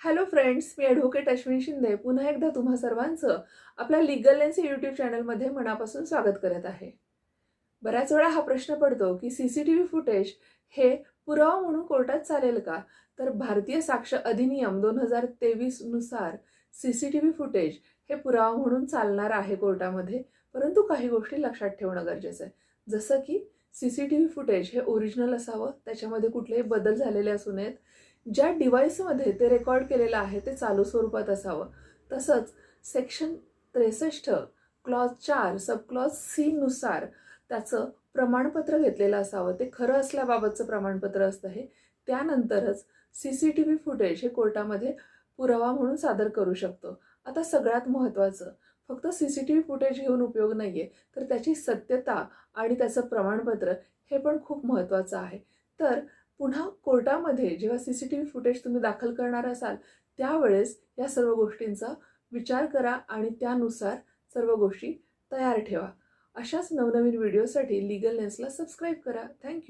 Hello friends मी advocate Ashwini Shinde. पुन्हा एकदा तुम्हा सर्वांचं आपल्या लिगल लेन्स यूट्यूब चॅनलमध्ये मनापासून स्वागत करत आहे. बऱ्याच वेळा हा प्रश्न पडतो की C C T V footage हे पुरावा म्हणून कोर्टात चालेल का? तर भारतीय साक्ष अधिनियम दोन हजार तेवीसनुसार C C T V footage हे पुरावा म्हणून चालणार आहे कोर्टामध्ये परंतु काही गोष्टी लक्षात ठेवणं गरजेचं आहे. जसं की C C T V footage हे ओरिजिनल असावं त्याच्यामध्ये कुठलेही बदल झालेले असू नयेत. ज्या डिव्हाइसमध्ये ते रेकॉर्ड केलेलं आहे ते चालू स्वरूपात असावं. तसंच सेक्शन त्रेसष्ट क्लॉज चार सब क्लॉज सीनुसार त्याचं प्रमाणपत्र घेतलेलं असावं. ते खरं असल्याबाबतचं प्रमाणपत्र असतं हे. त्यानंतरच C C T V footage हे कोर्टामध्ये पुरावा म्हणून सादर करू शकतो. आता सगळ्यात महत्त्वाचं फक्त C C T V footage घेऊन उपयोग नाही आहे तर त्याची सत्यता आणि त्याचं प्रमाणपत्र हे पण खूप महत्त्वाचं आहे. तर पुन्हा कोर्टामध्ये जेव्हा C C T V footage तुम्ही दाखल करणार असाल त्यावेळेस या सर्व गोष्टींचा विचार करा आणि त्यानुसार सर्व गोष्टी तयार ठेवा. अशाच नवनवीन व्हिडिओसाठी लिगल लेन्सला सबस्क्राईब करा. Thank you